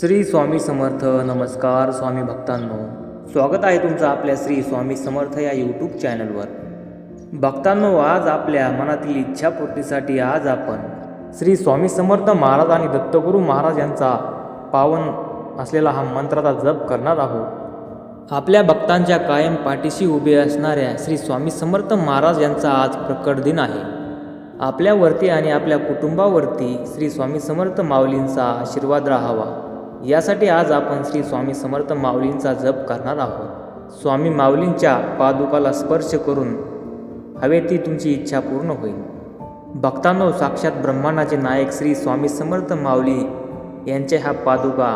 श्री स्वामी समर्थ नमस्कार स्वामी भक्तांनो. स्वागत आहे तुमचं आपल्या श्री स्वामी समर्थ या यूट्यूब चॅनलवर भक्तांनो आज आपल्या मनातील इच्छापूर्तीसाठी आज आपण श्री स्वामी समर्थ महाराज आणि दत्तगुरू महाराज यांचा पावन असलेला हा मंत्राचा जप करणार आहोत. आपल्या भक्तांच्या कायम पाठीशी उभे असणाऱ्या श्री स्वामी समर्थ महाराज यांचा आज प्रकट दिन आहे. आपल्यावरती आणि आपल्या कुटुंबावरती श्री स्वामी समर्थ माऊलींचा आशीर्वाद राहावा. यासाठी आज आपण श्री स्वामी समर्थ माऊलींचा जप करणार आहोत. स्वामी माऊलींच्या पादुकाला स्पर्श करून हवे ती तुमची इच्छा पूर्ण होईल. भक्तांनो साक्षात ब्रह्मांडाचे नायक श्री स्वामी समर्थ माऊली यांच्या ह्या पादुका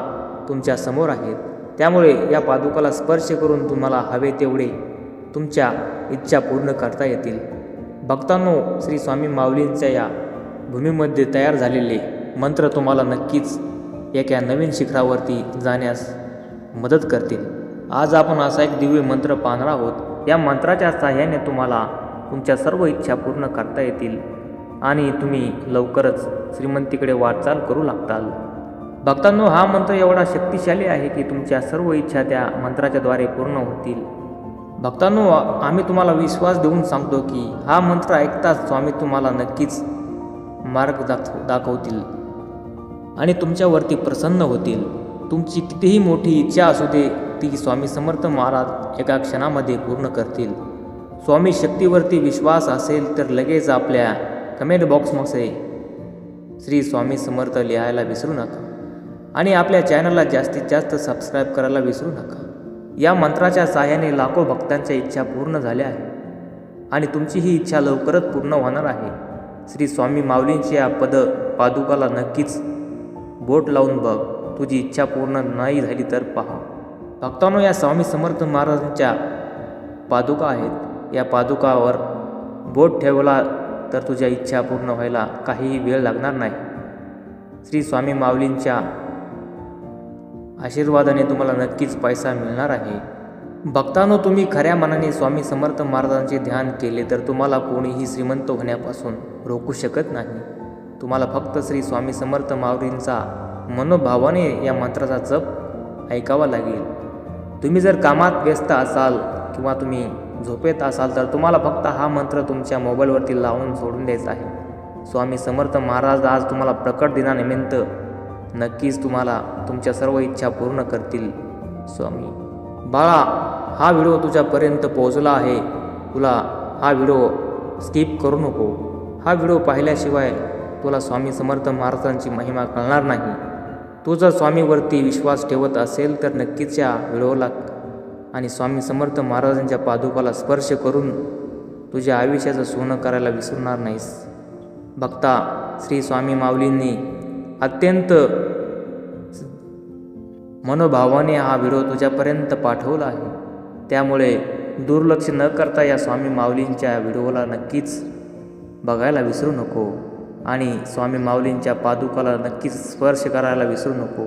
तुमच्यासमोर आहेत. त्यामुळे या पादुकाला स्पर्श करून तुम्हाला हवे तेवढे तुमच्या इच्छा पूर्ण करता येतील. भक्तांनो श्री स्वामी माऊलींच्या या भूमीमध्ये तयार झालेले मंत्र तुम्हाला नक्कीच एका नवीन शिखरावरती जाण्यास मदत करतील आज आपण असा एक दिव्य मंत्र पाहणार आहोत. या मंत्राच्या साह्याने तुम्हाला तुमच्या सर्व इच्छा पूर्ण करता येतील आणि तुम्ही लवकरच श्रीमंतीकडे वाटचाल करू लागताल. भक्तांनो हा मंत्र एवढा शक्तिशाली आहे की तुमच्या सर्व इच्छा त्या मंत्राच्याद्वारे पूर्ण होतील. भक्तांनो आम्ही तुम्हाला विश्वास देऊन सांगतो की हा मंत्र ऐकताच स्वामी तुम्हाला नक्कीच मार्ग दाख दाखवतील. आणि तुमच्यावरती प्रसन्न होतील. तुमची कितीही मोठी इच्छा असू दे ती स्वामी समर्थ महाराज एका क्षणामध्ये पूर्ण करतील. स्वामी शक्तीवरती विश्वास असेल तर लगेच आपल्या कमेंट बॉक्समध्ये श्री स्वामी समर्थ लिहायला विसरू नका. आणि आपल्या चॅनलला जास्तीत जास्त सबस्क्राईब करायला विसरू नका. या मंत्राच्या सहाय्याने लाखो भक्तांच्या इच्छा पूर्ण झाल्या आहे आणि तुमची ही इच्छा लवकरच पूर्ण होणार आहे. श्री स्वामी माऊलींची या पद पादुकाला नक्कीच बोट लावून बघ. तुझी इच्छा पूर्ण नाही झाली तर पहा. भक्तांनो या स्वामी समर्थ महाराजांच्या पादुका आहेत. या पादुकावर बोट ठेवला तर तुझ्या इच्छा पूर्ण व्हायला काहीही वेळ लागणार नाही. श्री स्वामी माऊलींच्या आशीर्वादाने तुम्हाला नक्कीच पैसा मिळणार आहे. भक्तांनो तुम्ही खऱ्या मनाने स्वामी समर्थ महाराजांचे ध्यान केले तर तुम्हाला कोणीही श्रीमंत होण्यापासून रोखू शकत नाही. तुम्हाला फक्त श्री स्वामी समर्थ मावरींचा मनोभावाने या मंत्राचा जप ऐकावा लागेल. तुम्ही जर कामात व्यस्त असाल किंवा तुम्ही झोपेत असाल तर तुम्हाला फक्त हा मंत्र तुमच्या मोबाईलवरती लावून सोडून द्यायचा आहे. स्वामी समर्थ महाराज आज तुम्हाला प्रकट दिनानिमित्त नक्कीच तुम्हाला तुमच्या सर्व इच्छा पूर्ण करतील. स्वामी बाळा हा व्हिडिओ तुझ्यापर्यंत पोहोचला आहे. तुला हा व्हिडिओ स्किप करू नको. हा व्हिडिओ पाहिल्याशिवाय तुला स्वामी समर्थ महाराजांची महिमा कळणार नाही. तू जर स्वामीवरती विश्वास ठेवत असेल तर नक्कीच या व्हिडिओला आणि स्वामी समर्थ महाराजांच्या पादुकाला स्पर्श करून तुझ्या आयुष्याचं सोनं करायला विसरणार नाहीस. बघता श्री स्वामी माऊलींनी अत्यंत मनोभावाने हा व्हिडिओ तुझ्यापर्यंत पाठवला आहे. त्यामुळे दुर्लक्ष न करता या स्वामी माऊलींच्या व्हिडिओला नक्कीच बघायला विसरू नको. आणि स्वामी माऊलींच्या पादुकाला नक्कीच स्पर्श करायला विसरू नको.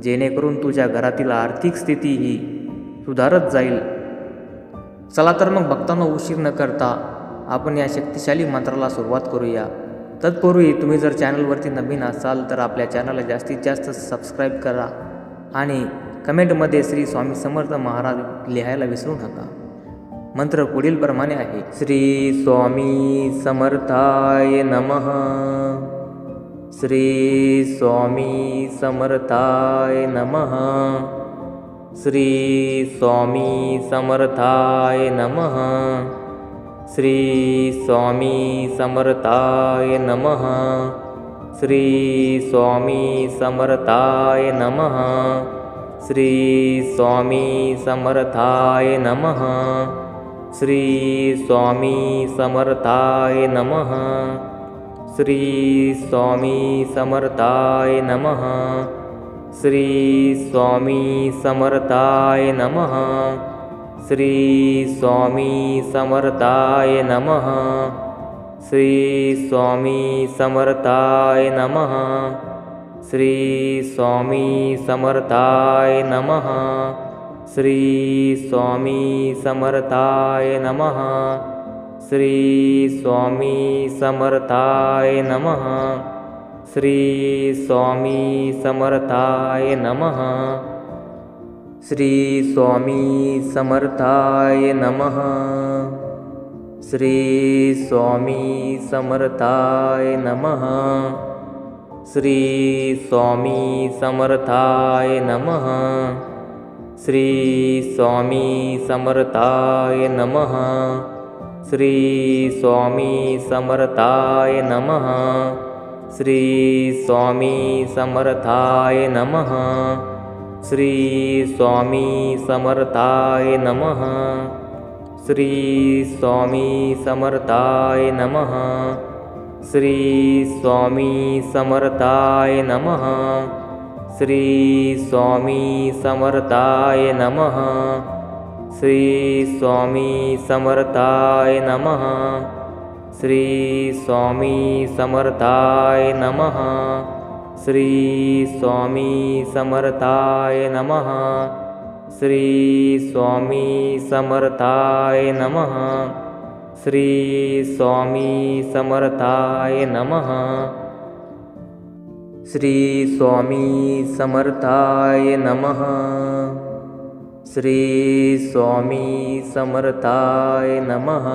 जेणेकरून तुझ्या घरातील आर्थिक स्थिती ही सुधारत जाईल. चला तर मग भक्तांना उशीर न करता आपण या शक्तिशाली मंत्राला सुरुवात करूया. तत्पूर्वी तुम्ही जर चॅनलवरती नवीन असाल तर आपल्या चॅनलला जास्तीत जास्त सबस्क्राईब करा आणि कमेंटमध्ये श्री स्वामी समर्थ महाराज लिहायला विसरू नका. मंत्र पुढील प्रमाणे आहे. श्री स्वामी समर्थाय नमः. श्री स्वामी समर्थाय नमः. श्री स्वामी समर्थाय नमः. श्री स्वामी समर्थाय नमः. श्री स्वामी समर्थाय नमः. श्री स्वामी समर्थाय नमः. श्रीस्वामी समर्थाय नमः। श्रीस्वामी समर्थाय नमः। श्रीस्वामी समर्थाय नमः। श्रीस्वामी समर्थाय नमः। श्रीस्वामी समर्थाय नमः। श्रीस्वामी समर्थाय नमः। ी समर्थाय नमः। श्री समर्थाय नमः। श्री समर्थाय नमः। श्री समर्थाय नमः। श्री समर्थाय नमः। श्री समर्थाय नमः। श्रीस्वामी समर्थाय नमः। श्रीस्वामी समर्थाय नमः। श्रीस्वामी समर्थाय नमः। श्रीस्वामी समर्थाय नमः। श्रीस्वामी समर्थाय नमः। श्रीस्वामी समर्थाय नमः। श्रीस्वामीसमर्थाय स्वामी समर्थाय नमः। श्रीस्वामीसमर्थाय नमः। श्रीस्वामीसमर्थाय नमः। श्रीस्वामीसमर्थाय नमः। श्रीस्वामीसमर्थाय नमः। श्री नमः। श्रीस्वामी समर्थाय नमः। श्रीस्वामी समर्थाय नमः।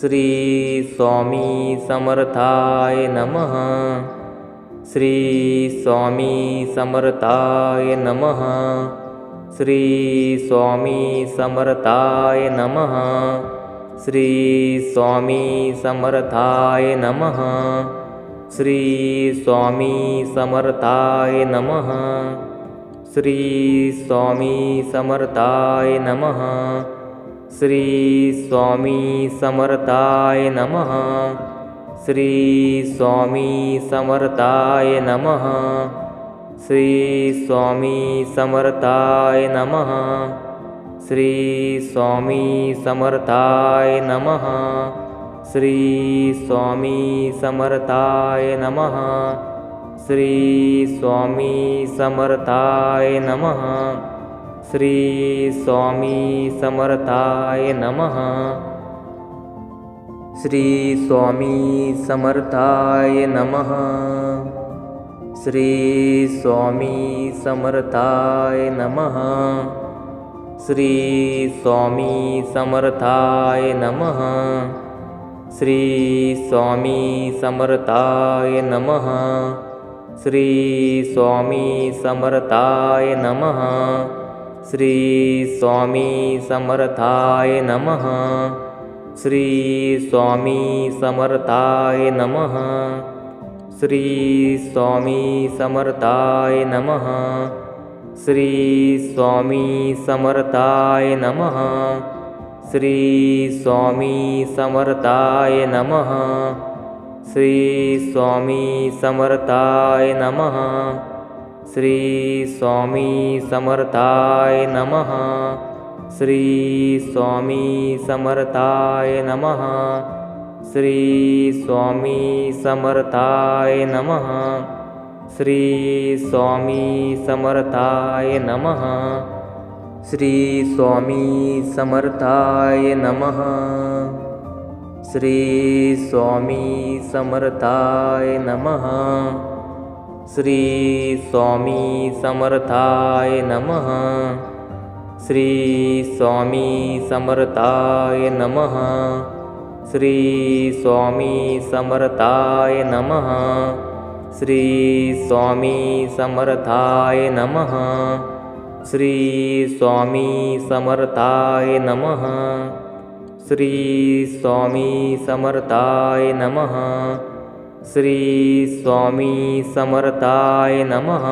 श्रीस्वामी समर्थाय नमः। श्रीस्वामी समर्थाय नमः। श्रीस्वामी समर्थाय नमः। श्रीस्वामी समर्थाय नमः। श्रीस्वामी समर्थाय नमः। श्रीस्वामी समर्थाय नमः। श्रीस्वामी समर्थाय नमः। श्रीस्वामी समर्थाय नमः। श्रीस्वामी समर्थाय नमः। श्रीस्वामी समर्थाय नमः। श्रीस्वामी समर्थाय नमः। श्रीस्वामी समर्थाय नमः। श्रीस्वामी समर्थाय नमः। श्रीस्वामी समर्थाय नमः। श्रीस्वामी समर्थाय नमः। श्रीस्वामी समर्थाय नमः। श्रीस्वामी समर्थाय नमः। श्रीस्वामी समर्थाय नमः। श्रीस्वामी समर्थाय नमः। श्रीस्वामी समर्थाय नमः। श्रीस्वामी समर्थाय नमः। श्रीस्वामी समर्थाय नमः। श्रीस्वामीसमर्थाय स्वामी समर्थाय नमः। श्रीस्वामीसमर्थाय नमः। श्रीस्वामीसमर्थाय नमः। श्रीस्वामीसमर्थाय नमः। श्रीस्वामीसमर्थाय नमः। श्री नमः। श्रीस्वामी समर्थाय नमः। श्रीस्वामी समर्थाय नमः। श्रीस्वामी समर्थाय नमः। श्रीस्वामी समर्थाय नमः। श्रीस्वामी समर्थाय नमः। श्रीस्वामी समर्थाय नमः। श्रीस्वामी समर्थाय नमः। श्रीस्वामी समर्थाय नमः। श्रीस्वामी समर्थाय नमः।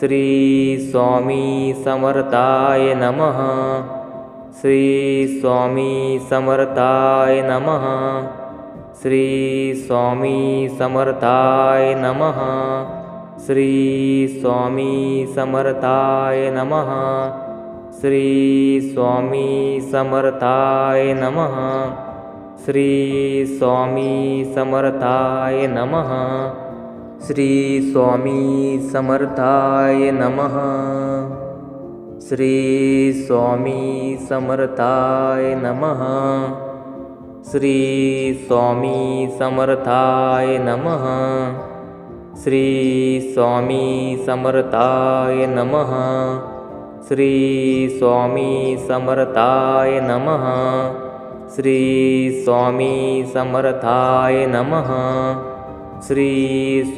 श्रीस्वामी समर्थाय नमः। श्रीस्वामी समर्थाय नमः। श्रीस्वामी समर्थाय नमः। श्रीस्वामी समर्थाय नमः। श्रीस्वामी समर्थाय नमः। श्रीस्वामी समर्थाय नमः। श्रीस्वामी समर्थाय नमः। श्रीस्वामी समर्थाय नमः। श्रीस्वामी समर्थाय नमः। ी समर्थाय नमः। श्री स्वामी नमः। श्री समर्थाय नमः। श्री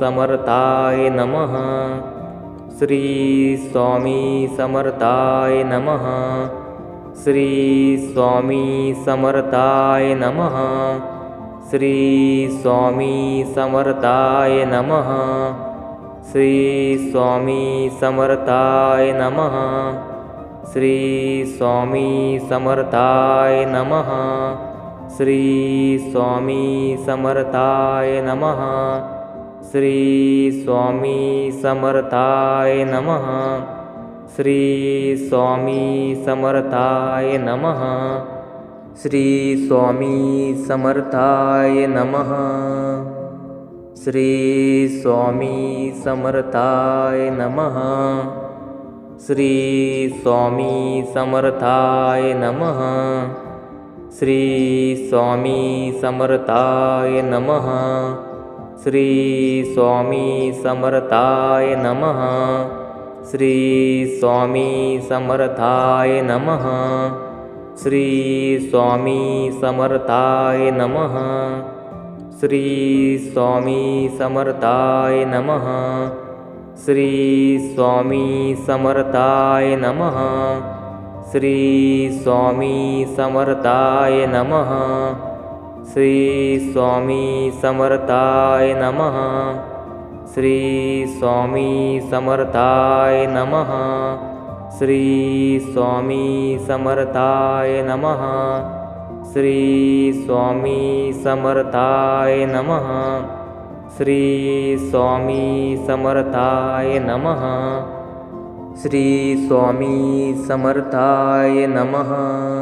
समर्थाय नमः। श्री समर्थाय नमः। श्री समर्थाय नमः। ी समर्थाय नमः। श्री समर्थाय नमः। श्री समर्थाय नमः। श्री समर्थाय नमः। श्री समर्थाय नमः। श्री समर्थाय नमः। श्रीस्वामी समर्थाय नमः। श्रीस्वामी समर्थाय नमः। श्रीस्वामी समर्थाय नमः। श्रीस्वामी समर्थाय नमः। श्रीस्वामी समर्थाय नमः। श्रीस्वामी समर्थाय नमः। श्री स्वामी समरताय नमः। श्री स्वामी नमः। श्री समर्थाय नमः। श्री समर्थाय नमः। श्री समर्थाय नमः। श्री समर्थाय नमः। श्रीस्वामी समर्थाय नमः। श्रीस्वामी समर्थाय नमः। श्रीस्वामी समर्थाय नमः। श्रीस्वामी समर्थाय नमः।